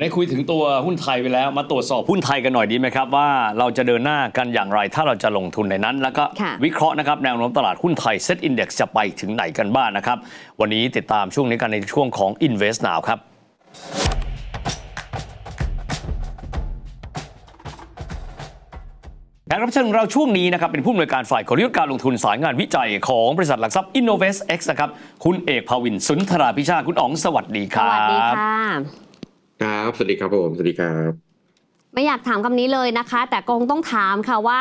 ได้คุยถึงตัวหุ้นไทยไปแล้ว มาตรวจสอบหุ้นไทยกันหน่อยดีไหมครับ ว่าเราจะเดินหน้ากันอย่างไร ถ้าเราจะลงทุนในนั้น แล้วก็ค่ะวิเคราะห์นะครับแนวโน้มตลาดหุ้นไทยเซ็ตอินดี x จะไปถึงไหนกันบ้างนะครับ วันนี้ติดตามช่วงนี้กันในช่วงของ Invest Now ครับแขกรับเชิญของเราช่วงนี้นะครับเป็นผู้อำนวยการฝ่ายกลยุทธ์การลงทุนสายงานวิจัยของบริษัทหลักทรัพย์ Innovest X นะครับคุณเอกภาวินสุนทราพิชาติคุณอ๋องสวัสดีคสรับวัสดีค่ะ ครับ สวัสดีครับผม สวัสดีครับ ไม่อยากถามคำนี้เลยนะคะ แต่คงต้องถามค่ะว่า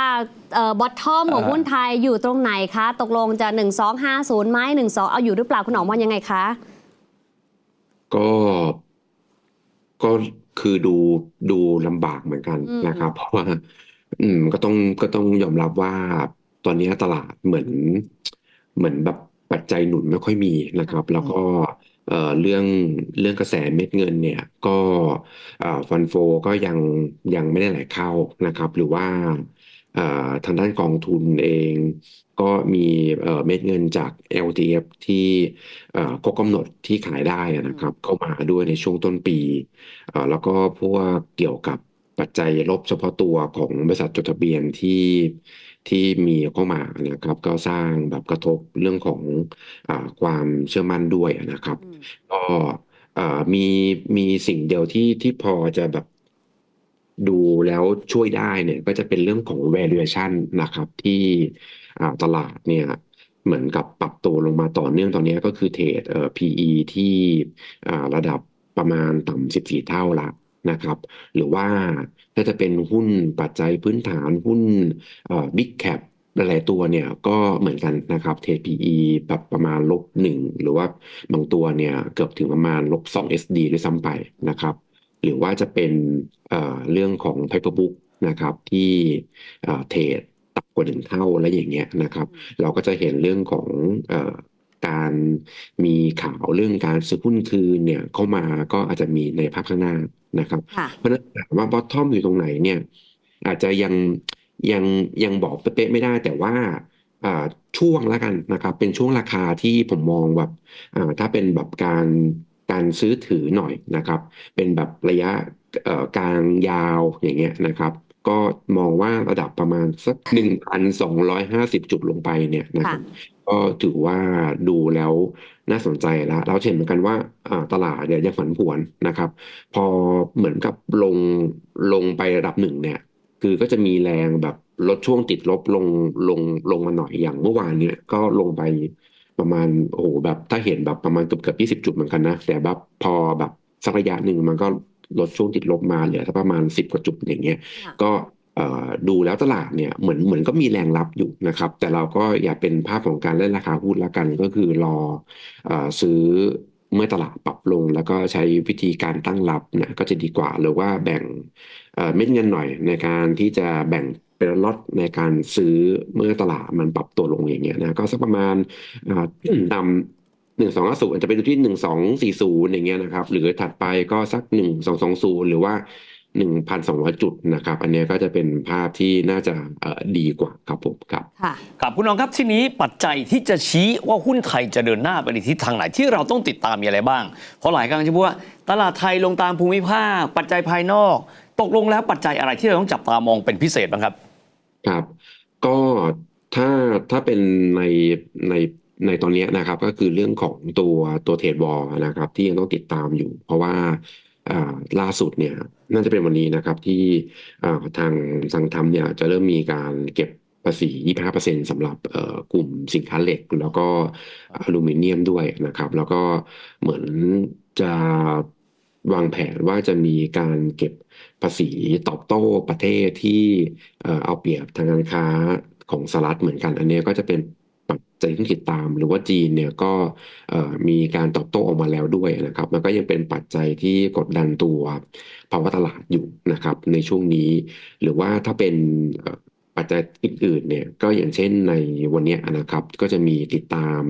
บอททอมของอ่าหุ้นไทยอยู่ตรงไหนคะ ตกลงจะ 1250 ไหม12 เอาอยู่หรือเปล่าคุณหนอมว่ายังไงคะ ก็ ก็คือดูดูลำบากเหมือนกันอืมนะครับ เพราะว่า อืม ก็ต้องก็ต้องยอมรับว่าตอนนี้ตลาดเหมือน เหมือนแบบปัจจัยหนุนไม่ค่อยมีนะครับ แล้วก็ เอ่อเรื่องเรื่องกระแสเม็ดเงินเนี่ยก็เอ่อฟันโฟก็ยังยังไม่ได้ไหลเข้านะครับ หรือว่าเอ่อทางด้านกองทุนเอง ก็มีเอ่อเม็ดเงินจาก LTF ที่เอ่อครบกำหนดที่ขายได้อะนะครับ เข้ามาด้วยในช่วงต้นปีเอ่อแล้วก็พวกเกี่ยวกับปัจจัยลบเฉพาะตัวของบริษัทจดทะเบียนที่ที่มีเข้ามานะครับ ก็สร้างแบบกระทบเรื่องของอาความเชื่อมั่นด้วยนะครับอืม ก็อ่อมีมีสิ่งเดียวที่ที่พอจะแบบดูแล้วช่วยได้เนี่ยก็จะเป็นเรื่องของ valuation นะครับ ที่อ่าตลาดเนี่ยเหมือนกับปรับตัวลงมาต่อเนื่องตอนนี้ก็คือเทรดเอ่อ PE ที่อ่าระดับประมาณต่ำ14 เท่าละนะครับ หรือว่าถ้าจะเป็นหุ้นปัจจัยพื้นฐานหุ้นเอ่อ Big Cap หลายๆตัวเนี่ยก็เหมือนกันนะครับเทรด PE แบบประมาณลบหนึ่งหรือว่าบางตัวเนี่ยเกือบถึงประมาณลบ2 SD ด้วยซ้ำไปนะครับ หรือว่าจะเป็นเอ่อเรื่องของ paper book นะครับที่เอ่อเทรดต่ำกว่าหนึ่งเท่าและอย่างเงี้ยนะครับ เราก็จะเห็นเรื่องของเอ่อการมีข่าวเรื่องการซื้อหุ้นคืนเนี่ยเข้ามาก็อาจจะมีในภาพข้างหน้านะครับค่ะเพราะฉะนั้นถามว่า bottom อยู่ตรงไหนเนี่ยอาจจะยัง ยังยังบอกเป๊ะๆไม่ได้แต่ว่าอ่าช่วงแล้วกันนะครับ เป็นช่วงราคาที่ผมมองแบบอ่าถ้าเป็นแบบการการซื้อถือหน่อยนะครับ เป็นแบบระยะเอ่อกลางยาวอย่างเงี้ยนะครับ ก็มองว่าระดับประมาณสักหนึ่งพันสองร้อยห้าสิบจุดลงไปเนี่ยนะครับก็ถือว่าดูแล้วน่าสนใจแล้วเราเห็นเหมือนกันว่าอ่าตลาดเนี่ยยังผันผวนนะครับ พอเหมือนกับลงลงไประดับหนึ่งเนี่ย คือก็จะมีแรงแบบลดช่วงติดลบลงลงลงมาหน่อยอย่างเมื่อวานเนี่ยก็ลงไปประมาณโอ้โหแบบถ้าเห็นแบบประมาณเกือบเกือบยี่สิบจุดเหมือนกันนะ แต่แบบพอแบบสักระยะหนึ่งมันก็ลดช่วงติดลบมาเหลือสักประมาณสิบกว่าจุดอย่างเงี้ยค่ะก็เอ่อดูแล้วตลาดเนี่ยเหมือนเหมือนก็มีแรงรับอยู่นะครับ แต่เราก็อย่าเป็นภาพของการเล่นราคาหุ้นละกันก็คือรอเอ่อซื้อ เมื่อตลาดปรับลงแล้วก็ใช้วิธีการตั้งรับเนี่ยก็จะดีกว่า หรือว่าแบ่งเม็ดเงินหน่อยในการที่จะแบ่งเป็นล็อตในการซื้อเมื่อตลาดมันปรับตัวลงอย่างเงี้ยนะก็สักประมาณอ่าตามหนึ่งสองศูนย์อาจจะไปดูที่หนึ่งสองสี่ศูนย์อย่างเงี้ยนะครับ หรือถัดไปก็สักหนึ่งสองสองศูนย์หรือว่า หนึ่งพันสองร้อยจุดนะครับ อันเนี้ยก็จะเป็นภาพที่น่าจะเอ่อดีกว่าครับผมครับค่ะครับคุณน้องครับทีนี้ปัจจัยที่จะชี้ว่าหุ้นไทยจะเดินหน้าไปในทิศทางไหนที่เราต้องติดตามมีอะไรบ้าง เพราะหลายครั้งจะพูดว่า ตลาดไทยลงตามภูมิภาค ปัจจัยภายนอก ตกลงแล้วปัจจัยอะไรที่เราต้องจับตามองเป็นพิเศษบ้างครับ ครับ ก็ถ้าถ้าเป็นในในในตอนเนี้ยนะครับ ก็คือเรื่องของตัวตัวเทรดบอลนะครับ ที่ยังต้องติดตามอยู่ เพราะว่าอ่า ล่าสุดเนี่ยน่าจะเป็นวันนี้นะครับที่อ่าทางสังทำเนี่ยจะเริ่มมีการเก็บภาษี 25%สำหรับเอ่อกลุ่มสินค้าเหล็ก แล้วก็อลูมิเนียมด้วยนะครับ แล้วก็เหมือนจะวางแผนว่าจะมีการเก็บภาษีตอบโต้ประเทศที่เอ่อเอาเปรียบทางการค้าของสหรัฐเหมือนกัน อันนี้ก็จะเป็น จจัยที่ต้องติดตาม หรือว่าจีนเนี่ยก็มีการตอบโต้ออกมาแล้วด้วยนะครับ มันก็ยังเป็นปัจจัยที่กดดันตัวภาวะตลาดอยู่นะครับ ในช่วงนี้ หรือว่าถ้าเป็นปัจจัยอื่นๆเนี่ยก็อย่างเช่นในวันนี้นะครับ ก็จะมีติดตาม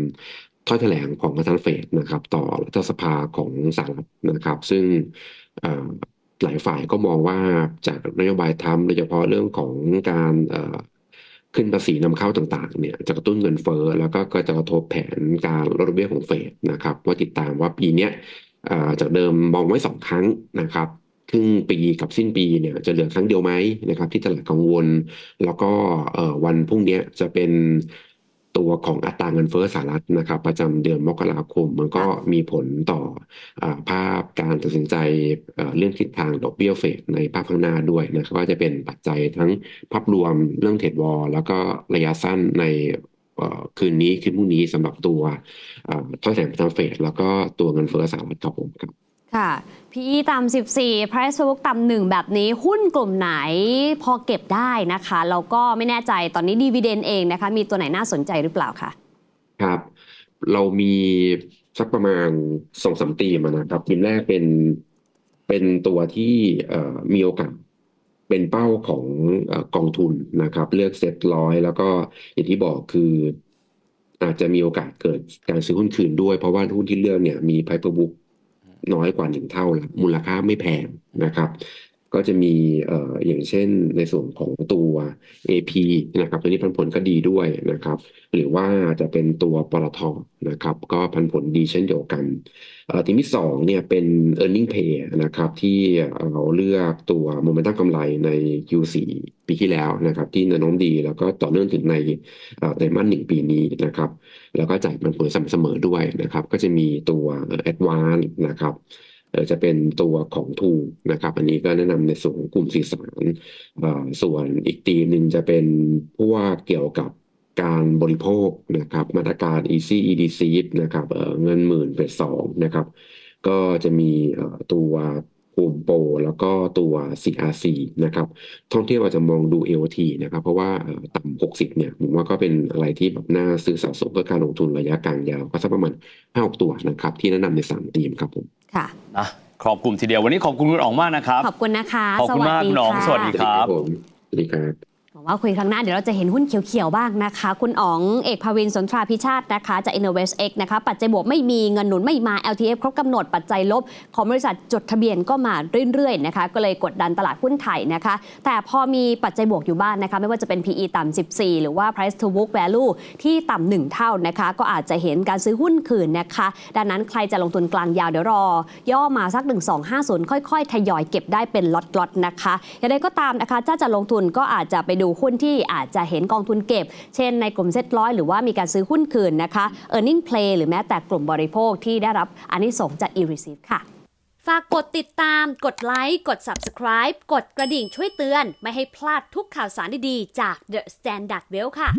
ถ้อยแถลงของประธานเฟดนะครับ ต่อรัฐสภาของสหรัฐนะครับ ซึ่งหลายฝ่ายก็มองว่าจากนโยบายทรัมป์โดยเฉพาะเรื่องของการ ขึ้นภาษีนำเข้าต่างๆเนี่ยจะกระตุ้นเงินเฟ้อแล้วก็ก็จะกระทบแผนการลดดอกเบี้ยของเฟดนะครับว่าติดตามว่าปีเนี้ยเอ่อจากเดิมมองไว้สองครั้งนะครับครึ่งปีกับสิ้นปีเนี่ยจะเหลือครั้งเดียวไหมนะครับที่ตลาดกังวล แล้วก็เออวันพรุ่งนี้จะเป็น ตัวของอัตราเงินเฟ้อสหรัฐนะครับ ประจำเดือนมกราคม มันก็มีผลต่ออาภาพการตัดสินใจเอ่อเรื่องทิศทางดอกเบี้ยเฟดในภาพข้างหน้าด้วยนะครับว่าจะเป็นปัจจัยทั้งภาพรวมเรื่องเทรดวอลแล้วก็ระยะสั้นในเอ่อคืนนี้คืนพรุ่งนี้สำหรับตัวเอ่อท่อแถลงประจำเฟดแล้วก็ตัวเงินเฟ้อสหรัฐครับผมครับ ค่ะ PE ต่ำ14 Price to book ต่ำหนึ่งแบบนี้หุ้นกลุ่มไหนพอเก็บได้นะคะแล้วก็ไม่แน่ใจตอนนี้ดี v เดนเองนะคะ มีตัวไหนน่าสนใจหรือเปล่าคะครับ เรามีสักประมาณสองสามทีมนะครับทีมแรกเป็นเป็นตัวที่มีโอกาสเป็นเป้าของอกองทุนนะครับ เลือกเซ็ตร้อยแล้วก็อย่างที่บอกคืออาจจะมีโอกาสเกิดการซื้อหุ้นคืนด้วย เพราะว่าหุ้นที่เลือกเนี่ยมี Piper Book น้อยกว่าหนึ่งเท่าแล้วมูลค่าไม่แพงนะครับ ก็จะมีเอ่ออย่างเช่นในส่วนของตัว AP นะครับตัวนี้ปันผลก็ดีด้วยนะครับ หรือว่าจะเป็นตัวปตทนะครับ ก็พันผลดีเช่นเดียวกันเอ่อทีมที่สองเนี่ยเป็น e a r n i n g pay นะครับที่เราเลือกตัว momentum กำไรใน Q4 ปีที่แล้วนะครับ ที่แนวโน้มดีแล้วก็ต่อเนื่องถึงในเอ่อไตรมาสหนึ่งปีนี้นะครับ แล้วก็จ่ายปันผลสม่ำเสมอด้วยนะครับ ก็จะมีตัวเอ่อ Advance นะครับ จะเป็นตัวของทูนะครับ อันนี้ก็แนะนำในส่วนของกลุ่มสื่อสารส่วนอีกทีมหนึ่งจะเป็นพวกเกี่ยวกับการบริโภคนะครับมาตรการ Easy EDC นะครับเเงินหมื่นเฟสสองนะครับ ก็จะมีตัวภูมิโปรแล้วก็ตัว CRC นะครับ ท่องเที่ยวอาจจะมองดู AOT นะครับ เพราะว่าเอ่อต่ำ60 เนี่ยผมว่าก็เป็นอะไรที่แบบน่าซื้อสะสมเพื่อการลงทุนระยะกลางยาว ก็สักประมาณ5-6ตัวนะครับ ที่แนะนำใน3ทีมครับผม ค่ะนะครอบกลุ่มทีเดียววันนี้ขอบคุณคุณอ๋องมากนะครับ ขอบคุณนะคะ ขอบคุณมากคุณอ๋องะสวัสดีครับ ผมสวัสดีครับ วังว่าคุยครั้งหน้าเดี๋ยวเราจะเห็นหุ้นเขียวๆบ้างนะคะ คุณอ๋องเอกภวินสนทราพิชาตินะคะจาก Innovest X นะคะ ปัจจัยบวกไม่มีเงินหนุนไม่มา LTF ครบกำหนดปัจจัยลบ ของบริษัทจดทะเบียนก็มาเรื่อยๆนะคะก็เลยกดดันตลาดหุ้นไทยนะคะ แต่พอมีปัจจัยบวกอยู่บ้างนะคะ ไม่ว่าจะเป็น PE ต่ำ14 หรือว่า Price to book value ที่ต่ำหนึ่งเท่านะคะ ก็อาจจะเห็นการซื้อหุ้นคืนนะคะ ดังนั้นใครจะลงทุนกลางยาวเดี๋ยวรอ ย่อมาสัก 1250 ค่อยๆ ทยอยเก็บได้เป็นล็อตๆนะคะอย่างไรก็ตามนะคะถ้าจะลงทุนก็อาจจะไปดูหุ้นที่อาจจะเห็นกองทุนเก็บ เช่นในกลุ่มเซ็ตร้อยหรือว่ามีการซื้อหุ้นคืนนะคะ e a r n i n g play หรือแม้แต่กลุ่มบริโภคที่ได้รับอันิสงส์จาก e-receive ค่ะ ฝากกดติดตาม กดไลค์ กด Subscribe กดกระดิ่งช่วยเตือน ไม่ให้พลาดทุกข่าวสารดีๆ จาก The Standard Well ค่ะ